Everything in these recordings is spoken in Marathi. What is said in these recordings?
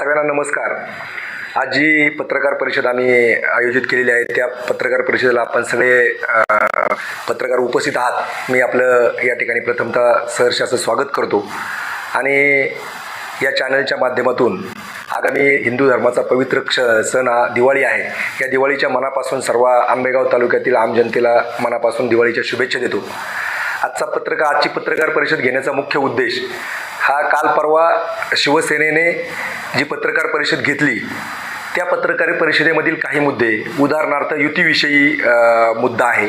सगळ्यांना नमस्कार. आज जी पत्रकार परिषद आम्ही आयोजित केलेली आहे त्या पत्रकार परिषदेला आपण सगळे पत्रकार उपस्थित आहात. मी आपलं या ठिकाणी प्रथमतः सहर्ष असं स्वागत करतो. आणि या चॅनलच्या माध्यमातून आगामी हिंदू धर्माचा पवित्र क्ष सण हा दिवाळी आहे. या दिवाळीच्या मनापासून सर्व आंबेगाव तालुक्यातील आम जनतेला मनापासून दिवाळीच्या शुभेच्छा देतो. आजचा पत्रकार आजची पत्रकार परिषद घेण्याचा मुख्य उद्देश हा काल परवा शिवसेनेने जी पत्रकार परिषद घेतली त्या पत्रकार परिषदेमधील काही मुद्दे उदाहरणार्थ युतीविषयी मुद्दा आहे.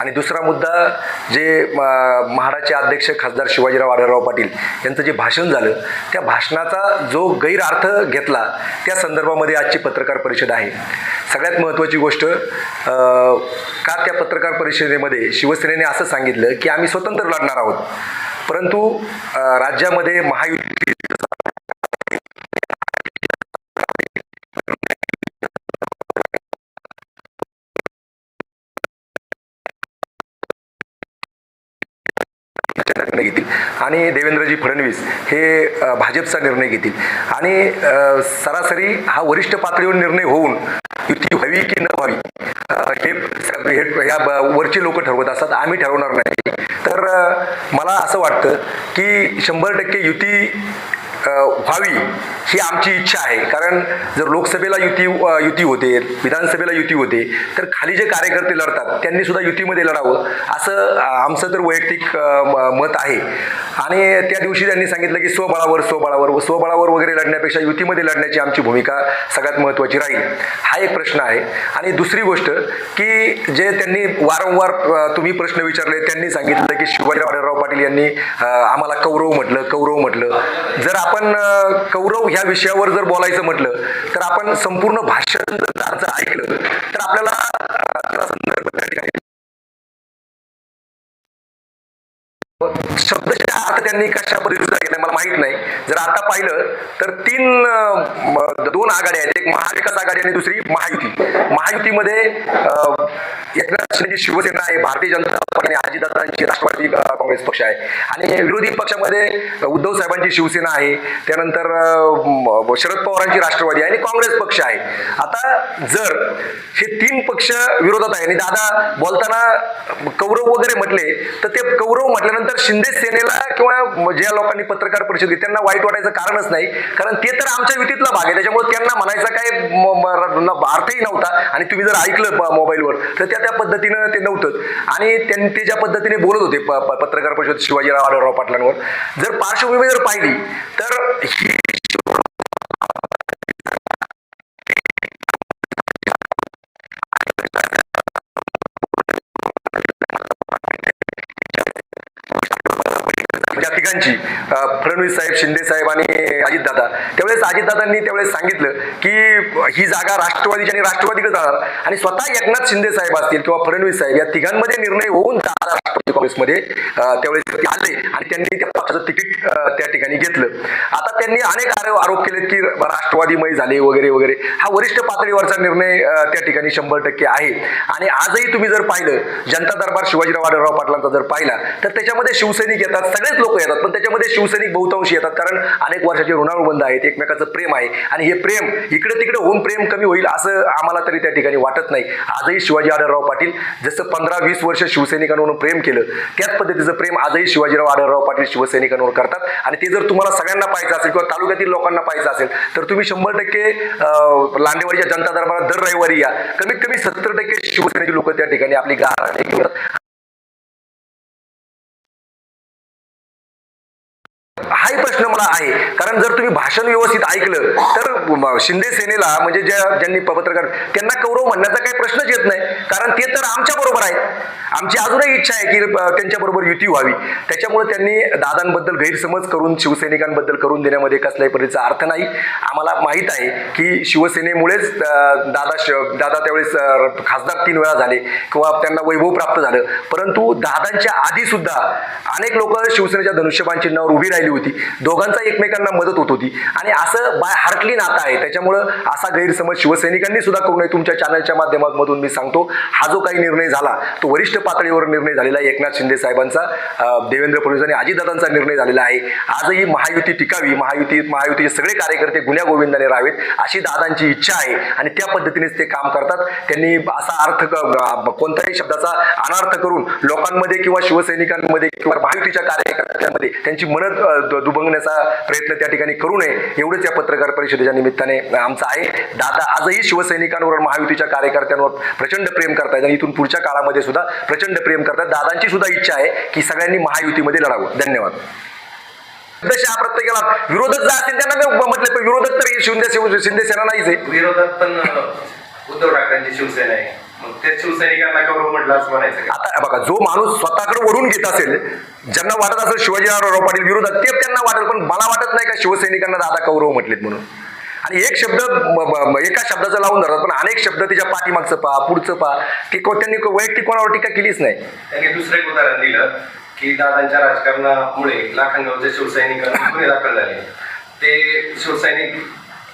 आणि दुसरा मुद्दा जे म, अध्यक्ष खासदार शिवाजीराव आढळराव पाटील यांचं जे भाषण झालं त्या भाषणाचा जो गैरअर्थ घेतला त्या संदर्भामध्ये आजची पत्रकार परिषद आहे. सगळ्यात महत्त्वाची गोष्ट का त्या पत्रकार परिषदेमध्ये शिवसेनेने असं सांगितलं की आम्ही स्वतंत्र लढणार आहोत. परंतु राज्यामध्ये महायुती निर्णय घेतील. आणि देवेंद्रजी फडणवीस हे भाजपचा निर्णय घेतील. आणि सरासरी हा वरिष्ठ पातळीवर निर्णय होऊन युती व्हावी की न व्हावी हे या वरचे लोक ठरवत असतात. आम्ही ठरवणार नाही. तर मला असं वाटतं की शंभर टक्के युती व्हावी ही आमची इच्छा आहे. कारण जर लोकसभेला युती युती होते विधानसभेला युती होते तर खाली जे कार्यकर्ते लढतात त्यांनी सुद्धा युतीमध्ये लढावं. असं आमचं तर वैयक्तिक मत आहे. आणि त्या दिवशी त्यांनी सांगितलं की स्वबळावर स्वबळावर स्वबळावर वगैरे लढण्यापेक्षा युतीमध्ये लढण्याची आमची भूमिका सगळ्यात महत्त्वाची राहील हा एक प्रश्न आहे. आणि दुसरी गोष्ट की जे त्यांनी वारंवार तुम्ही प्रश्न विचारले त्यांनी सांगितलं की शिवाजीराव पाटील यांनी आम्हाला कौरव म्हटलं कौरव म्हटलं. जर आपण कौरव ह्या विषयावर जर बोलायचं म्हटलं तर आपण संपूर्ण भाषण जर ऐकलं तर आपल्याला शब्द त्याला त्यांनी कशा पद्धतीचा घेतला मला माहीत नाही. जर आता पाहिलं तर तीन दोन आघाड्या आहेत. एक महाविकास आघाडी आणि दुसरी महायुती. महायुतीमध्ये एकनाथ शिंदेची शिवसेना आहे भारतीय जनता पक्ष अजितदादांची राष्ट्रवादी काँग्रेस पक्ष आहे. आणि विरोधी पक्षामध्ये उद्धव साहेबांची शिवसेना आहे. त्यानंतर शरद पवारांची राष्ट्रवादी आहे आणि काँग्रेस पक्ष आहे. आता जर हे तीन पक्ष विरोधात आहे आणि दादा बोलताना कौरव वगैरे म्हटले तर ते कौरव म्हटल्यानंतर शिंदे सेनेला किंवा ज्या लोकांनी पत्रकार परिषद घेतली, त्यांना वाईट वाटायचं कारणच नाही. कारण ते तर आमच्या युतीतला भाग आहे. त्याच्यामुळे त्यांना म्हणायचा काही अर्थही नव्हता. आणि तुम्ही जर ऐकलं मोबाईलवर तर त्या त्या पद्धतीनं ते नव्हतं. आणि ते ज्या पद्धतीने बोलत होते प- पत्रकार परिषद शिवाजीराव आढळराव पाटलांवर जर पार्श्वभूमी जर पाहिली तर ठिकाणची फडणवीस साहेब शिंदे साहेब आणि अजितदादा. त्यावेळेस अजितदादांनी त्यावेळेस सांगितलं की ही जागा राष्ट्रवादीची आणि राष्ट्रवादीकडे जाणार. आणि स्वतः एकनाथ शिंदे साहेब असतील किंवा फडणवीस साहेब या तिघांमध्ये निर्णय होऊन जाणार काँग्रेसमध्ये त्यावेळेस ते आले आणि त्यांनी त्या पक्षाचं तिकीट त्या ठिकाणी घेतलं. आता त्यांनी अनेक आरोप आरोप केलेत की राष्ट्रवादीमय झाले वगैरे वगैरे. हा वरिष्ठ पातळीवरचा निर्णय त्या ठिकाणी शंभर टक्के आहे. आणि आजही तुम्ही जर पाहिलं जनता दरबार शिवाजीराव आढळराव पाटलांचा जर पाहिला तर त्याच्यामध्ये शिवसैनिक येतात सगळेच लोक येतात पण त्याच्यामध्ये शिवसैनिक बहुतांशी येतात कारण अनेक वर्षाचे ऋणानुबंध आहेत एकमेकाचं प्रेम आहे. आणि हे प्रेम इकडे तिकडे होऊन प्रेम कमी होईल असं आम्हाला तरी त्या ठिकाणी वाटत नाही. आजही शिवाजी आढळराव पाटील जसं पंधरा वीस वर्ष शिवसैनिकांवरून प्रेम केलं त्याच पद्धतीचं प्रेम आजही शिवाजीराव आढळराव पाटील शिवसैनिकांवर करतात. आणि ते जर तुम्हाला सगळ्यांना पाहायचं असेल किंवा तालुक्यातील लोकांना पाहायचं असेल तर तुम्ही शंभर टक्के अं, लांडेवाडीच्या जनता दरबारात दर रविवारी या. कमीत कमी सत्तर टक्के शिवसेनेचे लोक त्या ठिकाणी आपली गार हाही प्रश्न तुम्हाला आहे. कारण जर तुम्ही भाषण व्यवस्थित ऐकलं तर शिंदे सेनेला म्हणजे ज्या ज्यांनी पत्रकार त्यांना कौरव म्हणण्याचा काही प्रश्नच येत नाही. कारण ते तर आमच्या बरोबर आहेत. आमची अजूनही इच्छा आहे की त्यांच्याबरोबर युती व्हावी. त्याच्यामुळे त्यांनी दादांबद्दल गैरसमज करून शिवसैनिकांबद्दल करून देण्यामध्ये कसल्याही पद्धतीचा अर्थ नाही. आम्हाला माहीत आहे की शिवसेनेमुळेच दादा श- दादा त्यावेळेस खासदार तीन वेळा झाले किंवा त्यांना वैभव प्राप्त झालं. परंतु दादांच्या आधी सुद्धा अनेक लोक शिवसेनेच्या धनुष्यबाण चिन्हावर उभी राहिली होती. दोघां दोघांचा एकमेकांना मदत होत होती. आणि असं बाय हार्टली नातं आहे. त्याच्यामुळं असा गैरसमज शिवसैनिकांनी सुद्धा करू नये. तुमच्या चॅनलच्या माध्यमातून मी सांगतो हा जो काही निर्णय झाला तो वरिष्ठ पातळीवर निर्णय झालेला आहे एकनाथ शिंदे साहेबांचा. देवेंद्र फडणवीस आणि अजितदादांचा निर्णय झालेला आहे. आजही महायुती टिकावी. महायुती महायुतीचे सगळे कार्यकर्ते गुन्ह्या गोविंदाने राहावेत अशी दादांची इच्छा आहे. आणि त्या पद्धतीनेच ते काम करतात. त्यांनी असा अर्थ कोणत्याही शब्दाचा अनार्थ करून लोकांमध्ये किंवा शिवसैनिकांमध्ये किंवा महायुतीच्या कार्यकर्त्यांमध्ये त्यांची मनत दुभंगण्याचा प्रयत्न त्या ठिकाणी करू नये. एवढंच या पत्रकार परिषदेच्या निमित्ताने आमचं आहे. दादा आजही शिवसैनिकांवर महायुतीच्या कार्यकर्त्यांवर प्रचंड प्रेम करतायत आणि इथून पुढच्या काळामध्ये सुद्धा प्रचंड प्रेम करतात. दादांची सुद्धा इच्छा आहे की सगळ्यांनी महायुतीमध्ये लढावं. धन्यवाद. तशा प्रत्येकाला विरोधक जर असतील त्यांना म्हटलं विरोधक तर शिंदे शिंदे सेना नाहीच आहे. विरोधक पण उद्धव ठाकरेंची शिवसेना आहे. मग त्या शिवसैनिकांना कौरव म्हटलं असं म्हणायचं का? आता बघा जो माणूस स्वतःकडे वरून घेत असेल ज्यांना वाटत असेल शिवाजीराव पाटील विरोधात ते त्यांना वाटेल पण मला वाटत नाही का शिवसैनिकांना दादा कौरव म्हटलेत म्हणून. आणि एक शब्द म- म- म- एका शब्दाचा लावून धरतात पण अनेक शब्द त्याच्या पाठीमागचं पहा पुढचं पहा ते को- त्यांनी को- वैयक्तिक कोणावर टीका केलीच नाही. त्यांनी दुसरं एक उदाहरण दिलं की दादांच्या राजकारणामुळे लाखनगावचे शिवसैनिकांना गुन्हे दाखल झाले. ते शिवसैनिक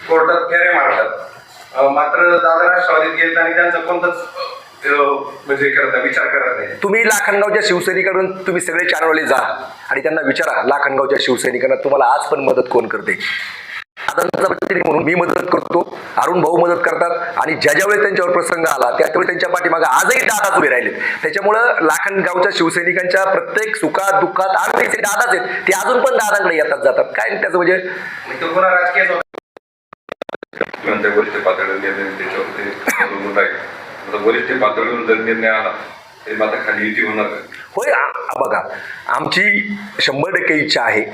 कोर्टात फेरे मारतात. मात्र दादा राष्ट्रवादीत गेले आणि त्यांचा कोणताच म्हणजे करत नाही, विचार करत नाही. तुम्ही लाखनगावच्या शिवसैनिकांकडून तुम्ही सगळे चॅनलवाले जा आणि त्यांना विचारा लाखनगावच्या शिवसैनिकांना तुम्हाला आज पण मदत कोण करते? म्हणून मी मदत करतो अरुण भाऊ मदत करतात आणि ज्या ज्या वेळेस त्यांच्यावर प्रसंग आला त्या त्यावेळी त्यांच्या पाठीमागे आजही दादाच उभे राहिले. त्याच्यामुळं लाखनगावच्या शिवसैनिकांच्या प्रत्येक सुखात दुःखात ते दादाच आहेत. ते अजून पण दादांकडे येतात जातात. काय त्याचं म्हणजे मग तो पुन्हा राजकीय किंवा त्या वरिष्ठ पातळीवर निर्णय त्याच्यावर ते अवलंबून राहील आता वरिष्ठ पातळीवर जर निर्णय आला तरी मग आता खाली युती होणार होय बघा आमची शंभर टक्के इच्छा आहे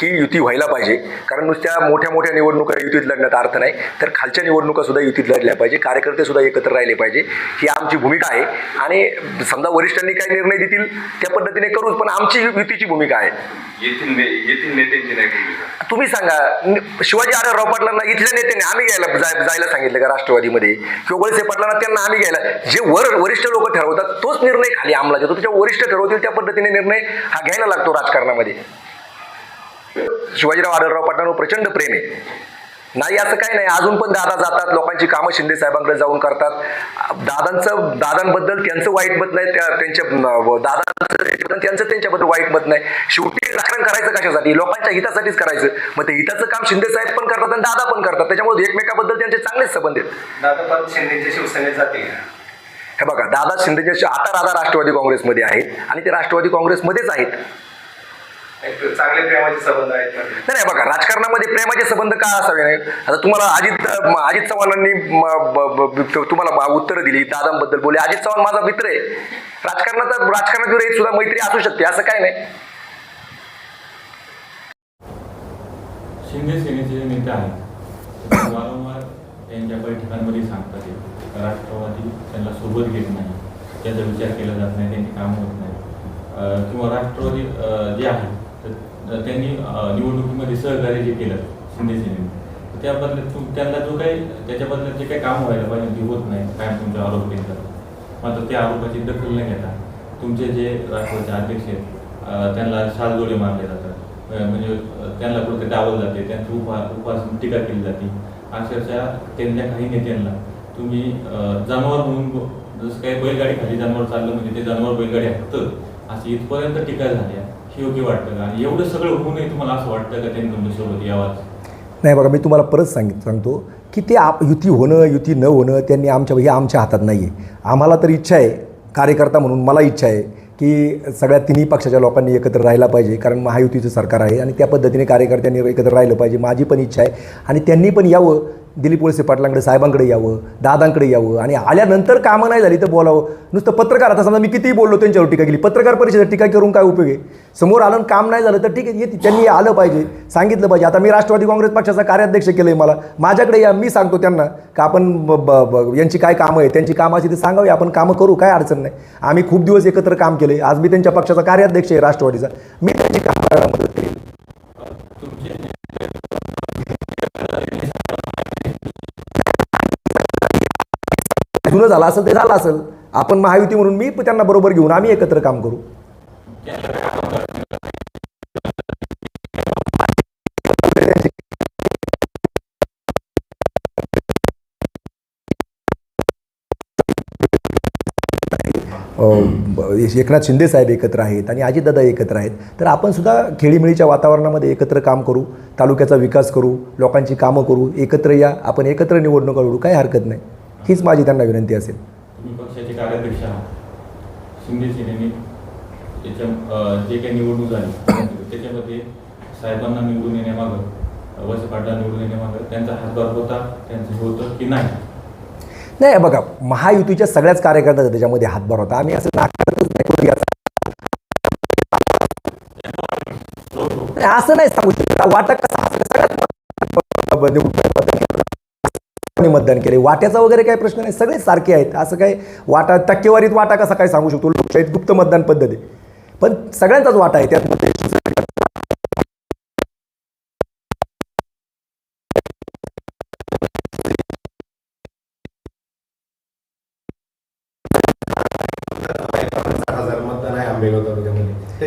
की युती व्हायला पाहिजे. कारण नुसत्या मोठ्या मोठ्या निवडणुका युतीत लढण्यात अर्थ नाही. तर खालच्या निवडणुका सुद्धा युतीत लढल्या पाहिजे. कार्यकर्ते सुद्धा एकत्र राहिले पाहिजे. ही आमची भूमिका आहे. आणि समजा वरिष्ठांनी काही निर्णय देतील त्या पद्धतीने करूच पण आमची युतीची भूमिका आहे. तुम्ही सांगा शिवाजी आढळराव पाटलांना इथल्या नेत्यांनी आम्ही घ्यायला जाय- जायला सांगितलं का राष्ट्रवादीमध्ये? किंवा वळसे पाटलांना त्यांना आम्ही घ्यायला जे वर वरिष्ठ लोक ठरवतात तोच निर्णय खाली अंमलात येतो. त्याच्या वरिष्ठ ठरवतील त्या पद्धतीने निर्णय हा घ्यायला लागतो राजकारणामध्ये. शिवाजीराव आढळराव पाटलांवर प्रचंड प्रेम आहे. नाही असं काही नाही. अजून पण दादा जातात लोकांची कामं शिंदे साहेबांकडे जाऊन करतात. दादांचं दादांबद्दल त्यांचं वाईट मत नाही त्या त्यांच्या दादांचं त्यांचं त्यांच्याबद्दल वाईट मत नाही. शेवटी राजकारण करायचं कशासाठी? लोकांच्या हितासाठीच करायचं. मग ते हिताचं काम शिंदे साहेब पण करतात आणि दादा पण करतात. त्याच्यामुळे एकमेकाबद्दल त्यांचे चांगलेच संबंध आहेत. दादा परत शिंदेच्या शिवसेनेत जातील? हे बघा दादा शिंदेचे आता दादा राष्ट्रवादी काँग्रेसमध्ये आहेत आणि ते राष्ट्रवादी काँग्रेसमध्येच आहेत. चांगले प्रेमाचे संबंध आहेत? नाही नाही बघा राजकारणामध्ये प्रेमाचे संबंध का असावे नाही? आता तुम्हाला अजित अजित चव्हाणांनी तुम्हाला उत्तरं दिली दादांबद्दल बोलले अजित चव्हाण माझा मित्र आहे. राजकारणात राजकारणात सुद्धा मैत्री असू शकते असं काय नाही? शिंदे सेनेचे जे नेते आहेत वारंवार त्यांच्या बैठकांमध्ये सांगतात. राष्ट्रवादी त्यांना सोबत घेत नाही. त्याचा विचार केला जात नाही त्यांची कामं होत नाही. किंवा राष्ट्रवादी जे आहे तर त्यांनी निवडणुकीमध्ये सहकार्य जे केलं शिंदे सेनेने त्या बदल्यात तुम त्यांना जो काही त्याच्या बदल्यात जे काही काम व्हायला पाहिजे ते होत नाही काय तुमचे आरोप केले मात्र त्या आरोपाची दखल न घेता तुमचे जे राष्ट्रवादीचे अध्यक्ष आहेत त्यांना शालजोडे मारले जातात. म्हणजे त्यांना कुठे डावलं जाते त्यांची उपा उपास टीका केली जाते. अक्षरशः त्यांच्या काही नेत्यांना तुम्ही जनावर म्हणून जसं काही बैलगाडी खाली जनावर चाललं म्हणजे ते जनावर बैलगाडी हटतं अशी इथपर्यंत टीका झाली आहे. योग्य वाटतं का? आणि एवढं सगळं होऊनही तुम्हाला असं वाटतं का त्यांनी तुमच्यासोबत यावाच नाही बघा मी तुम्हाला परत सांगित सांगतो की ते आप युती होणं युती न होणं त्यांनी आमच्या हे आमच्या हातात नाही आहे आम्हाला तर इच्छा आहे कार्यकर्ता म्हणून मला इच्छा आहे की सगळ्या तिन्ही पक्षाच्या लोकांनी एकत्र राहिला पाहिजे कारण महायुतीचं सरकार आहे आणि त्या पद्धतीने कार्यकर्त्यांनी एकत्र राहिलं पाहिजे माझी पण इच्छा आहे. आणि त्यांनी पण यावं दिलीप वळसे पाटलांकडे साहेबांकडे यावं दादांकडे यावं आणि आल्यानंतर कामं नाही झाली तर बोलावं. नुसतं पत्रकार आता समजा मी कितीही बोललो त्यांच्यावर टीका केली पत्रकार परिषदेत टीका करून काय उपयोग आहे? समोर आलं काम नाही झालं तर ठीक आहे येते त्यांनी आलं पाहिजे सांगितलं पाहिजे. आता मी राष्ट्रवादी काँग्रेस पक्षाचा कार्याध्यक्ष केलं आहे मला. माझ्याकडे या मी सांगतो त्यांना का आपण ब- ब- ब- यांची काय कामं आहे त्यांची कामं अशी ते सांगावी आपण कामं करू काय अडचण नाही. आम्ही खूप दिवस एकत्र काम केले आज मी त्यांच्या पक्षाचा कार्याध्यक्ष आहे राष्ट्रवादीचा. मी त्यांची काम करायला मदत केली. जुनं झालं असेल ते झालं असेल. आपण महायुती म्हणून मी त्यांना बरोबर घेऊन आम्ही एकत्र काम करू. एकनाथ शिंदे साहेब एकत्र आहेत आणि अजितदादा एकत्र आहेत. तर आपण सुद्धा खेळीमेळीच्या वातावरणामध्ये एकत्र काम करू तालुक्याचा विकास करू लोकांची कामं करू एकत्र या आपण एकत्र निवडणुका लढू काही हरकत नाही. हीच माझी त्यांना विनंती असेल. तुम्ही पक्षाचे कार्याध्यक्ष आहात. शिंदे सेनेने जे काही निवडणूक झाली त्याच्यामध्ये साहेबांना निवडून येण्यामागं वसे पाटला निवडून येण्यामागं त्यांचा हातभार होता त्यांचं होतं की नाही? नाही बघा महायुतीच्या सगळ्याच कार्यकर्त्याचा त्याच्यामध्ये हातभार होता. आम्ही असं नाकारतच नाही असं नाही सांगू शकत. वाटा कसा असं सगळ्यात. कोणी मतदान केले? वाट्याचा वगैरे काही प्रश्न नाही. सगळे सारखे आहेत. असं काही वाटा टक्केवारीत वाटा कसा काय सांगू शकतो? लोकशाहीत गुप्त मतदान पद्धती. पण सगळ्यांचाच वाटा आहे. त्यात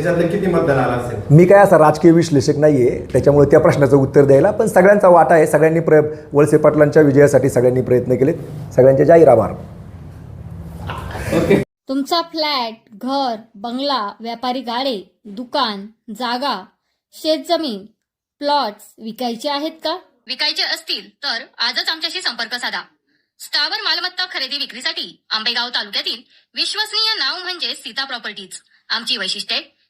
त्याच्यातलं किती मतदान आलं असेल? मी काय असा राजकीय विश्लेषक नाही आहे त्याच्यामुळे त्या प्रश्नाचं उत्तर द्यायला पण सगळ्यांचा वाटा आहे. सगळ्यांनी प्र वळसे पाटलांच्या विजयासाठी सगळ्यांनी प्रयत्न केलेत. सगळ्यांचे जाहीर आभार. तुमचा फ्लॅट घर बंगला व्यापारी गाडे दुकान जागा शेतजमीन प्लॉट्स विकायचे आहेत का? विकायचे असतील तर आजच आमच्याशी संपर्क साधा. स्थावर मालमत्ता खरेदी विक्रीसाठी आंबेगाव तालुक्यातील विश्वसनीय नाव म्हणजे सीता प्रॉपर्टीज. आमची वैशिष्ट्ये